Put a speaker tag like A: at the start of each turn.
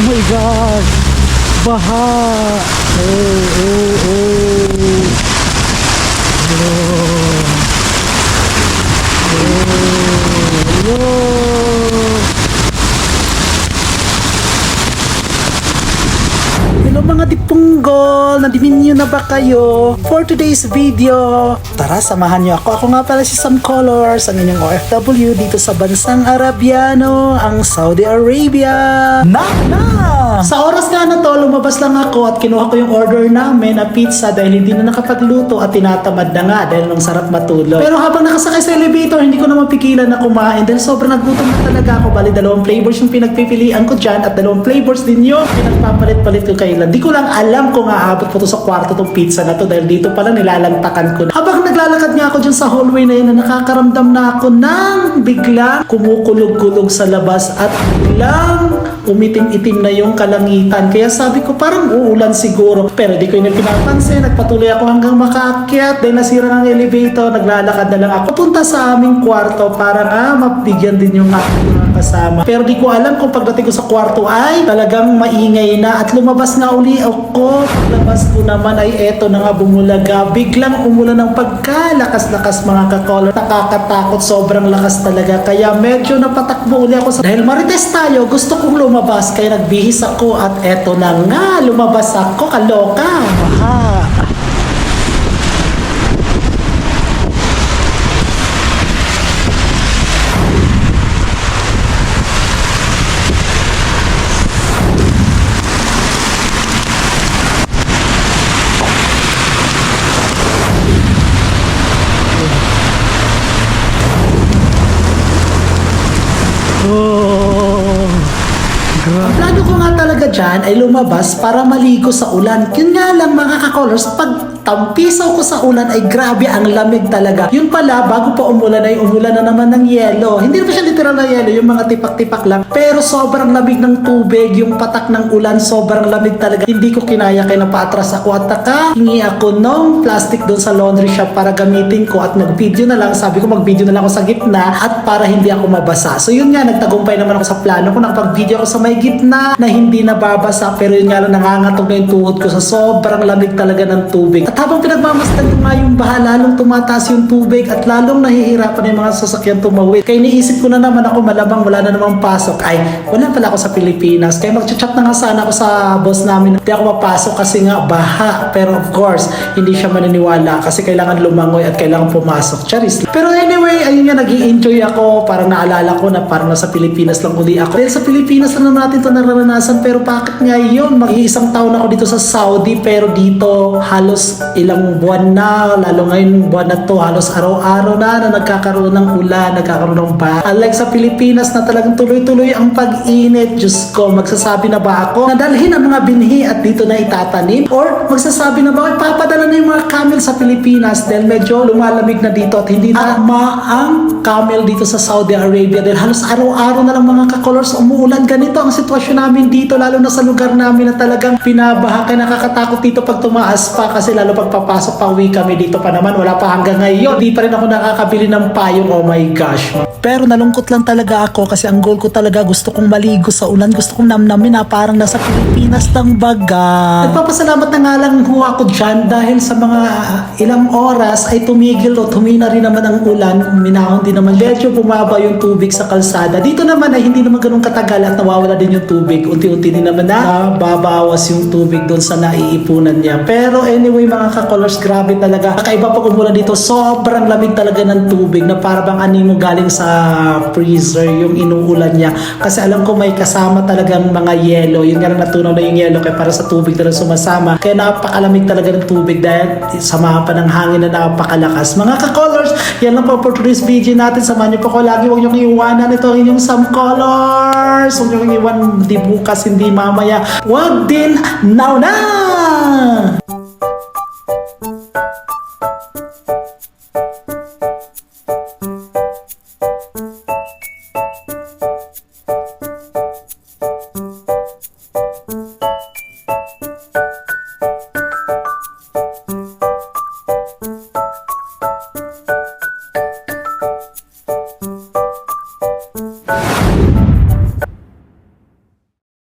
A: Oh my God! Baha! Oh, oh, oh! Oh! Oh! Oh! Hello mga dipunggol! Nadimin nyo na ba kayo? For today's video, tara samahan nyo ako. Ako nga pala si Sam Colors, ang inyong OFW dito sa bansang Arabiano, ang Saudi Arabia. Na! Na! Sa oras nga na to, lumabas lang ako at kinuha ko yung order namin na pizza dahil hindi na nakapagluto at tinatamad na nga dahil nang sarap matulog. Pero habang nakasakay sa elevator, hindi ko na mapigilan na kumain dahil sobrang nagutom na talaga ako. Bali, dalawang flavors yung pinagpipilian ko dyan at dalawang flavors din yun. Pinagpapalit-palit ko kailan. Di ko lang alam kung aabot po to sa kwarto tong pizza na to dahil dito pala nilalantakan ko. na. Habang naglalakad nga ako dyan sa hallway na yun na nakakaramdam na ako ng biglang kumukulog-kulog sa labas at biglang umitim-itim na yung kalangitan. Kaya sabi ko parang uulan siguro. Pero di ko yun pinapansin. Nagpatuloy ako hanggang makaakyat. Dahil nasira ng elevator, naglalakad na lang ako. Punta sa aming kwarto para nga mabigyan din yung aking kasama. Pero di ko alam kung pagdating ko sa kwarto ay talagang maingay na at lumabas na uli ako. Paglabas ko naman ay eto na nga bumulaga. Biglang umulan ng pagkalakas-lakas mga kakolor. Nakakatakot, sobrang lakas talaga. Kaya medyo napatakbo uli ako sa... Dahil marites tayo, gusto kong lumabas. Kaya nagbihis ako at eto na nga, lumabas ako. Kaloka. Baha. Ang plano ko nga talaga dyan ay lumabas para maligo sa ulan. Yun nga lang mga kakolors, pag tampisaw ko sa ulan ay grabe ang lamig talaga. Yun pala, bago pa umulan ay umulan na naman ng yelo. Hindi naman siya literal na yelo, yung mga tipak-tipak lang. Pero sobrang lamig ng tubig, yung patak ng ulan, sobrang lamig talaga. Hindi ko kinaya kaya napatras ako at taka. Hingi ako ng plastic doon sa laundry shop para gamitin ko at nag-video na lang. Sabi ko mag-video na lang ako sa gitna at para hindi ako mabasa. So yun nga, nagtagumpay naman ako sa plano ko. Nakapag-video ako sa may gitna na hindi nababasa. Pero yun nga lang, nangangatog na yung tuhod ko sa sobrang lamig talaga ng tubig. At habang pinagmamasdan yung baha, lalong tumataas yung tubig at lalong nahihirapan yung mga sasakyan tumawid. Kaya iniisip ko na naman ako malabang wala na namang pasok. Ay, wala pala ako sa Pilipinas. Kaya mag-chat na nga sana ako sa boss namin. Hindi ako mapasok kasi nga baha. Pero of course, hindi siya maniniwala kasi kailangan lumangoy at kailangan pumasok. Charis. Pero anyway, ayun nga, nag enjoy ako. Parang naalala ko na parang nasa Pilipinas lang uli ako. Dahil sa Pilipinas lang natin to nararanasan. Pero bakit nga yun? Mag-iisang taon ako dito sa Saudi. Pero dito, halos ilang buwan na. Lalo ngayon, buwan na to. Halos araw-araw na na nagkakaroon ng ulan, nagkakaroon ng baha. Unlike sa Pilipinas na talagang tuloy-tuloy ang pag-init. Diyos ko, magsasabi na ba ako na dalhin ang mga binhi at dito na itatanim? Or magsasabi na ba, papadala na yung mga camel sa Pilipinas dahil medyo lumalamig na dito at hindi na maang camel dito sa Saudi Arabia dahil halos araw-araw na lang mga kakolors umuulan. Ganito ang sitwasyon namin dito lalo na sa lugar namin na talagang pinabaha. Kaya nakakatakot dito pag tumaas pa kasi lalo pag papasok pa uwi kami dito pa naman wala pa hanggang ngayon. Di pa rin ako nakakabili ng payong. Oh my gosh. Pero nalungkot lang talaga ako kasi ang goal ko talaga gusto kong maligo sa ulan. Gusto kong namnamin na parang nasa Pilipinas lang baga. Nagpapasalamat na nga lang ho ako dyan dahil sa mga ilang oras ay tumigil o tumina rin naman ang ulan. Minahon din naman. Medyo bumaba yung tubig sa kalsada. Dito naman ay hindi naman ganun katagal at nawawala din yung tubig. Unti-unti din naman na babawas yung tubig doon sa naiipunan niya. Pero anyway mga kakolors, grabe talaga. Kakaiba pag umulan dito, sobrang lamig talaga ng tubig na para bang animo galing sa freezer yung inuulan niya. Kasi alam ko may kasama talagang mga yelo. Yun nga natunaw na yung yelo kaya para sa tubig na lang sumasama. Kaya napakalamig talaga ng tubig dahil samahan pa ng hangin na napakalakas. Mga ka-colors, yan lang po for today's video natin. Samahan niyo po ko lagi. Huwag niyo kong iwanan ito ang inyong some colors. Huwag niyo kong iwan hindi bukas, hindi mamaya. Huwag din now na!